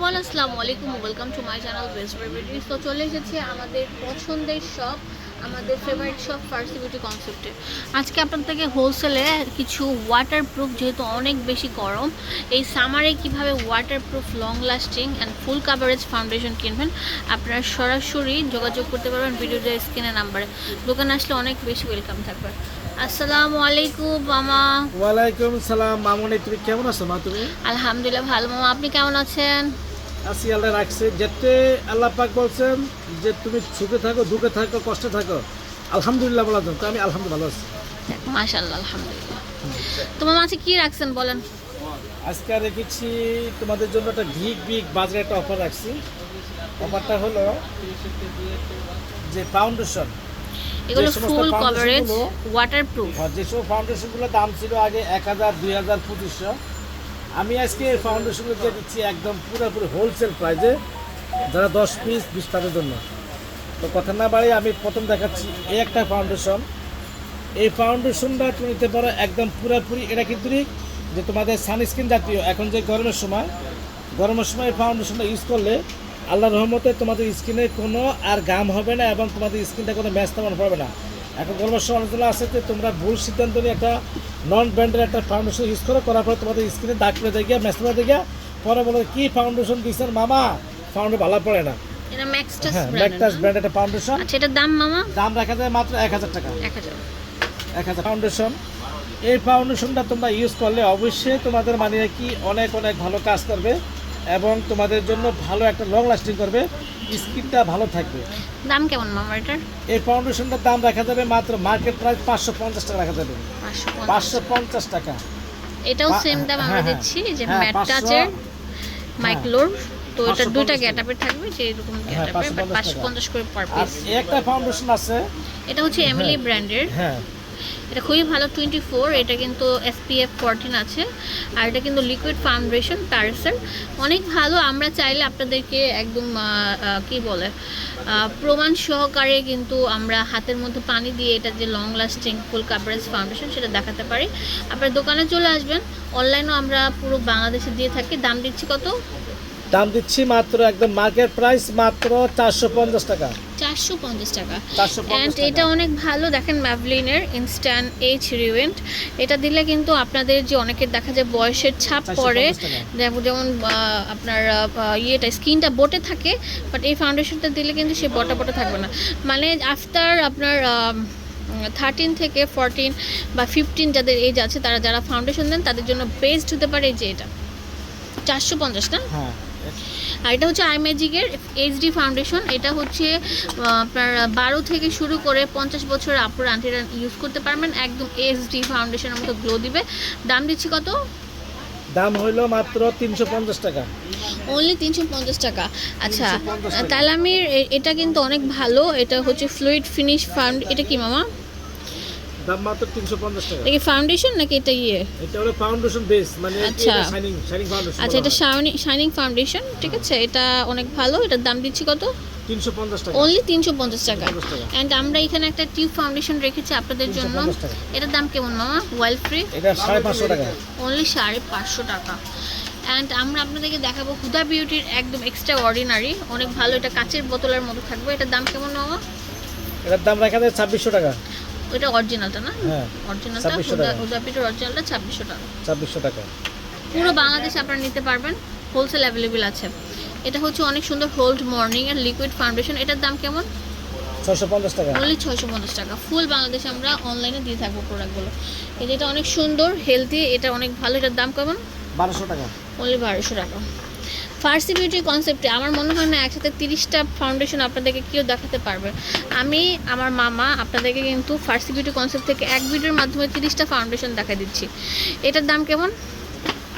Everyone আসসালামু আলাইকুম welcome to my channel best beauty তো চলে এসেছে আমাদের পছন্দের শপ আমাদের ফেভারিট শপ ফার্সি বিউটি কনসেপ্টে আজকে আপনার থেকে হোলসেলে কিছু ওয়াটারপ্রুফ যেহেতু অনেক বেশি গরম এই সামারে কীভাবে waterproof long lasting and full coverage foundation কিনবেন আপনারা সরাসরি যোগাযোগ করতে পারবেন ভিডিওতে স্ক্রিনের নাম্বারে দোকানে আসলে অনেক বেশি ওয়েলকাম থাকবে। আসসালামু আলাইকুম মামা। ওয়ালাইকুম সালাম মামনি তুমি কেমন আছো মা তুমি? আলহামদুলিল্লাহ ভালো মামা। আপনি কেমন আছেন? আল্লাহ রাখছে। যেতে আল্লাহ পাক বলছেন যে তুমি সুখে থাকো দুঃখে থাকো কষ্টে থাকো। আলহামদুলিল্লাহ বলা তো আমি আলহামদুলিল্লাহ ভালো আছি। মাশাল্লাহ আলহামদুলিল্লাহ। তোমার মাঝে কি রাখছেন বলেন? আজকে রেখেছি তোমাদের জন্য একটা বিগ বিগ বাজারে একটা অফার রাখছি। অফারটা হলো যে ফাউন্ডেশন এগুলো সমস্ত ফুল কভারেজ গুলো- ওয়াটারপ্রুফ যেসব ফাউন্ডেশনগুলোর দাম ছিল আগে এক হাজার দুই হাজার পঁচিশশো। আমি আজকে এই ফাউন্ডেশনগুলো দিয়ে দিচ্ছি একদম পুরোপুরি হোলসেল প্রাইজে যারা দশ পিস বিশ তাদের জন্য। তো কথা না বাড়ি আমি প্রথম দেখাচ্ছি এই একটা ফাউন্ডেশন এই ফাউন্ডেশনটা তুমি নিতে পারো একদম পুরোপুরি, এটা কিন্তু যে তোমাদের সানস্ক্রিন জাতীয়। এখন যে গরমের সময় গরমের সময় এই ফাউন্ডেশনটা ইউজ করলে আল্লাহ রহমতে তোমাদের স্কিনে কোনো আর গাম হবে না এবং তোমাদের স্কিনটা কোনো ম্যাচ তেমন পড়বে না। এখন সময় অনেকগুলো আছে যে তোমরা ভুল সিদ্ধান্ত নিয়ে একটা নন ব্র্যান্ডের একটা ফাউন্ডেশন ইউজ করো করার পরে তোমাদের স্কিনে দাগ পড়ে যায় গিয়া ম্যাচ পড়ে গিয়া পরে বলো কি ফাউন্ডেশন দিচ্ছেন মামা? ফাউন্ডেশন ভালো পড়ে না। এটা ম্যাক্সটাস ব্র্যান্ড ম্যাকটাস ব্র্যান্ড একটা ফাউন্ডেশন আচ্ছা এটার দাম মামা? দাম রাখা যায় মাত্র এক হাজার টাকা। এক হাজার। এক হাজার। ফাউন্ডেশন এই ফাউন্ডেশনটা তোমরা ইউজ করলে অবশ্যই তোমাদের মানে কি অনেক অনেক ভালো কাজ করবে। এবং তোমাদের জন্য ভালো একটা লং লাস্টিং করবে। স্কিনটা ভালো থাকবে। দাম কেমন মামা এটার? এই ফাউন্ডেশনটার দাম রাখা যাবে মাত্র মার্কেট প্রাইস পাঁচশো পঞ্চাশ টাকা রাখা যাবে। পাঁচশো পঞ্চাশ। টাকা। এটাও সেম দাম আমরা হ্যাঁ, হ্যাঁ। দিচ্ছি যে হ্যাঁ, ম্যাট টাচের মাইক্লোর তো এটা দুইটা গ্যাটাপের থাকবে যে এরকম হ্যাঁ, পঞ্চাশ পাঁচশো পঞ্চাশ করে পার পিস একটা ফাউন্ডেশন আছে। এটা হচ্ছে এমিলি ব্র্যান্ডের হ্যাঁ। এটা খুবই ভালো টোয়েন্টি ফোর এটা কিন্তু এসপিএফ ফোরটিন আছে। আর এটা কিন্তু লিকুইড ফাউন্ডেশন প্যারিসের অনেক ভালো, আমরা চাইলে আপনাদেরকে একদম কি বলে প্রমাণ সহকারে কিন্তু আমরা হাতের মধ্যে পানি দিয়ে এটা যে long lasting full coverage foundation সেটা দেখাতে পারি। আপনার দোকানে চলে আসবেন অনলাইনও আমরা পুরো বাংলাদেশে দিয়ে থাকি। দাম দিচ্ছি কত? দাম দিচ্ছি মাত্র একদম মার্কেট প্রাইস মাত্র চারশো পঞ্চাশ টাকা। চারশো পঞ্চাশ টাকা। অ্যান্ড এটা অনেক ভালো দেখেন ম্যাভলিনের ইনস্ট্যান্ট এইচ রিভেন্ট এটা দিলে কিন্তু আপনাদের যে অনেকের দেখা যায় বয়সের ছাপ পড়ে যেমন আপনার ইয়েটা স্কিনটা বটে থাকে বাট এই ফাউন্ডেশনটা দিলে কিন্তু সে বটা বটা থাকবে না। মানে আফটার আপনার থার্টিন থেকে ফোরটিন বা ফিফটিন যাদের এজ আছে তারা যারা ফাউন্ডেশন দেন তাদের জন্য বেস্ট হতে পারে এই যে এটা। চারশো পঞ্চাশ না? হ্যাঁ। আর এটা হচ্ছে আই ম্যাজিকের এইচডি ফাউন্ডেশন। এটা হচ্ছে আপনার বারো থেকে শুরু করে পঞ্চাশ বছর আপুর আন্টিরা ইউজ করতে পারবেন। একদম এইচডি ফাউন্ডেশনের মতো গ্লো দিবে। দাম দিচ্ছি কত? দাম হইল মাত্র তিনশো পঞ্চাশ টাকা। অনলি তিনশো পঞ্চাশ টাকা। আচ্ছা তাহলে আমি এটা কিন্তু অনেক ভালো। এটা হচ্ছে ফ্লুইড ফিনিশ ফাউন্ড এটা কি মামা? দাম মাত্র তিনশো পঞ্চাশ টাকা। এটা ফাউন্ডেশন নাকি এটা ইয়ে? এটা হলো ফাউন্ডেশন বেস মানে আচ্ছা। শাইনিং শাইনিং ফাউন্ডেশন আচ্ছা এটা শাইনিং শাইনিং ফাউন্ডেশন ঠিক আছে? এটা অনেক ভালো। এটার দাম দিচ্ছি কত? তিনশো পঞ্চাশ টাকা। অনলি তিনশো পঞ্চাশ টাকা। 350 টাকা। অ্যান্ড আমরা এখানে একটা টিউব ফাউন্ডেশন রেখেছি আপনাদের জন্য। এটার দাম কেমন মামা? ওয়েল ফ্রি এটা সাড়ে পাঁচশো টাকা। অনলি সাড়ে পাঁচশো টাকা। অ্যান্ড আমরা আপনাদেরকে দেখাবো হুদা বিউটির একদম এক্সট্রা অর্ডিনারি অনেক ভালো এটা কাচের বোতলের মতো থাকবে। এটার দাম কেমন মামা? এটার দাম রাখা যায় ছাব্বিশশো টাকা। ওইটা অরিজিনালটা না? হ্যাঁ। অরিজিনালটা 2600 হুদা টাকা। হুদা বিউটির অরিজিনালটা ছাব্বিশশো টাকা। ছাব্বিশশো টাকা। পুরো বাংলাদেশে আপনারা নিতে পারবেন হোলসেল অ্যাভেলেবেল আছে। এটা হচ্ছে অনেক সুন্দর হোল্ড মর্নিং এর লিকুইড ফাউন্ডেশন এটার দাম কেমন? ছশো পঞ্চাশ টাকা। অনলি ছয়শো পঞ্চাশ টাকা। ফুল বাংলাদেশে আমরা অনলাইনে দিয়ে থাকব প্রোডাক্টগুলো এটা অনেক সুন্দর হেলদি এটা অনেক ভালো। এটার দাম কেমন? বারোশো টাকা। অনলি বারোশো টাকা। ফার্সি বিউটি কনসেপ্টে আমার মনে হয় না একসাথে তিরিশটা ফাউন্ডেশন আপনাদেরকে কেউ দেখাতে পারবে। আমি আমার মামা আপনাদেরকে কিন্তু ফার্সি বিউটি কনসেপ্ট থেকে এক ভিডিওর মাধ্যমে তিরিশটা ফাউন্ডেশন দেখা দিচ্ছি। এটার দাম কেমন?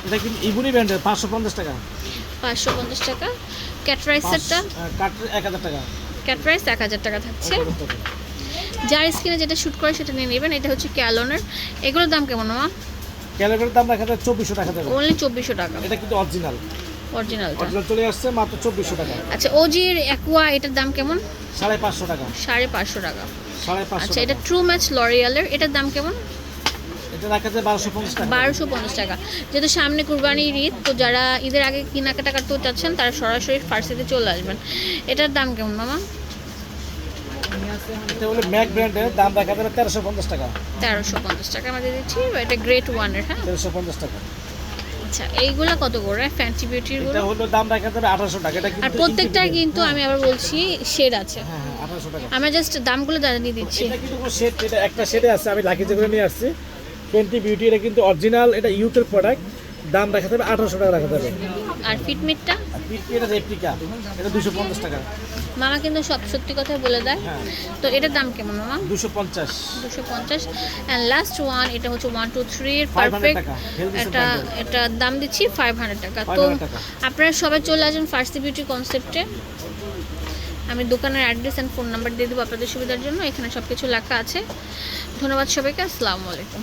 এটা কিন্তু ইবুনি ব্র্যান্ডের পাঁচশো পঞ্চাশ টাকা। পাঁচশো পঞ্চাশ টাকা। ক্যাটরাইসেরটা এক হাজার টাকা। ক্যাটরাইস এক হাজার টাকা থাকছে। যার স্কিনে যেটা শ্যুট করে সেটা নিয়ে নেবেন এটা হচ্ছে ক্যালনের। এগুলোর দাম কেমন মামা ক্যালোরির দাম রাখা যায় চব্বিশশো টাকা। অনলি চব্বিশশো টাকা। এটা কিন্তু অরিজিনাল অরিজিনালটা অরিজিনাল চলে আসছে মাত্র টাকা। আচ্ছা ওজির অ্যাকোয়া এটার দাম কেমন? সাড়ে পাঁচশো টাকা। সাড়ে পাঁচশো টাকা। সাড়ে পাঁচশো আচ্ছা এটা ট্রু ম্যাচ লরিয়ালের এটার দাম কেমন? এটা রাখা যায় টাকা। যেহেতু সামনে কুরবানির ঈদ তো যারা ঈদের আগে কেনাকাটা করতে চাচ্ছেন তারা সরাসরি ফার্সিতে চলে আসবেন। এটার দাম কেমন মামা? এটা হলো ম্যাক ব্র্যান্ডের দাম রাখা যাবে তেরোশো পঞ্চাশ টাকা। আমাদের দিচ্ছি। এটা গ্রেট ওয়ানের হ্যাঁ? টাকা। আচ্ছা এইগুলা কত করে? ফ্যান্সি বিউটির এটা হলো দাম রাখা যাবে আঠারোশো টাকা। এটা আর কিন্তু প্রত্যেকটার individual। কিন্তু আমি আবার বলছি শেড আছে। হ্যাঁ হ্যাঁ আঠারোশো টাকা। আমি জাস্ট দামগুলো জানিয়ে দিচ্ছি। এটা কিন্তু কোনো শেড এটা একটা শেডে আছে আমি লাকিজে করে নিয়ে আসছি। টোয়েন্টি বিউটি এটা কিন্তু অরিজিনাল এটা ইউটের প্রোডাক্ট দাম রাখা যাবে আঠারোশো টাকা রাখা যাবে। আর ফিটমিটটা আর এটা রেপ্লিকা এটা দুশো পঞ্চাশ টাকা। মামা কিন্তু সব সত্যি কথা বলে দেয়। হ্যাঁ। তো এটার দাম কেমন মামা? দুশো পঞ্চাশ। দুশো পঞ্চাশ। অ্যান্ড লাস্ট ওয়ান এটা হচ্ছে ওয়ান টু থ্রি এর পারফেক্ট এটা এটা দাম দিচ্ছি ফাইভ হান্ড্রেড টাকা। তো আপনারা সবাই চলে আসেন ফার্স্ট বিউটি কনসেপ্টে আমি দোকানের অ্যাড্রেস অ্যান্ড ফোন নাম্বার দিয়ে দেবো আপনাদের সুবিধার জন্য। এখানে সব কিছু লেখা আছে। ধন্যবাদ সবাইকে। আসসালামু আলাইকুম।